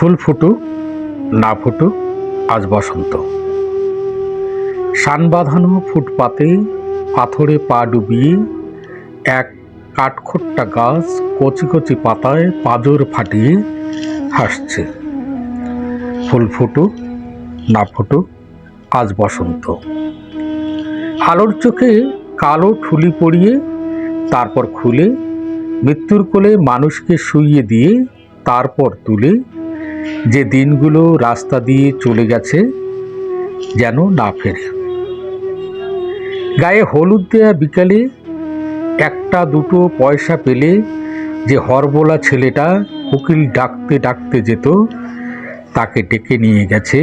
ফুল ফুটুক না ফুটুক আজ বসন্ত। শান বাঁধানো ফুটপাতে পাথরে পা ডুবিয়ে এক কাঠখোট্টা গাছ কচি কচি পাতায় পাঁজর ফাটিয়ে হাসছে। ফুল ফুটুক না ফুটুক আজ বসন্ত। আলোর চোখে কালো ঠুলি পড়িয়ে তারপর খুলে মৃত্যুর কোলে মানুষকে শুইয়ে দিয়ে তারপর তুলে যে দিনগুলো রাস্তা দিয়ে চলে গেছে যেন না ফেরে। গায়ে হলুদ দেয়া বিকালে একটা দুটো পয়সা পেলে যে হরবোলা ছেলেটা উকিল ডাকতে ডাকতে যেত, তাকে ডেকে নিয়ে গেছে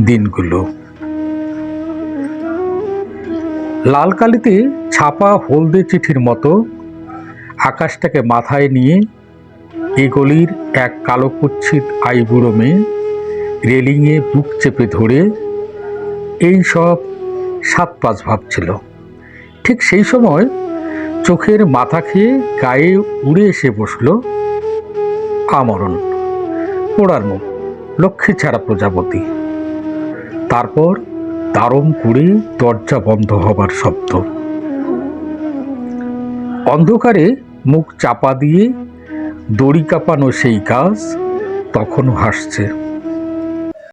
দিনগুলো। লাল কালিতে ছাপা হলদে চিঠির মতো আকাশটাকে মাথায় নিয়ে এই গলির এক কালো কুচ্ছিত আইবুড়ো মেয়ে রেলিংয়ে বুক চেপে ধরে এই সব সাত পাঁচ ভাবছিল। ঠিক সেই সময় চোখের মাথা খেয়ে গায়ে উড়ে এসে বসল আমরণ, পোড়ার মুখ, লক্ষ্মী ছাড়া প্রজাপতি। তারপর তারম করে দরজা বন্ধ হবার শব্দ। অন্ধকারে মুখ চাপা দিয়ে দড়ি কাঁপানো সেই কাজ তখনও হাসছে।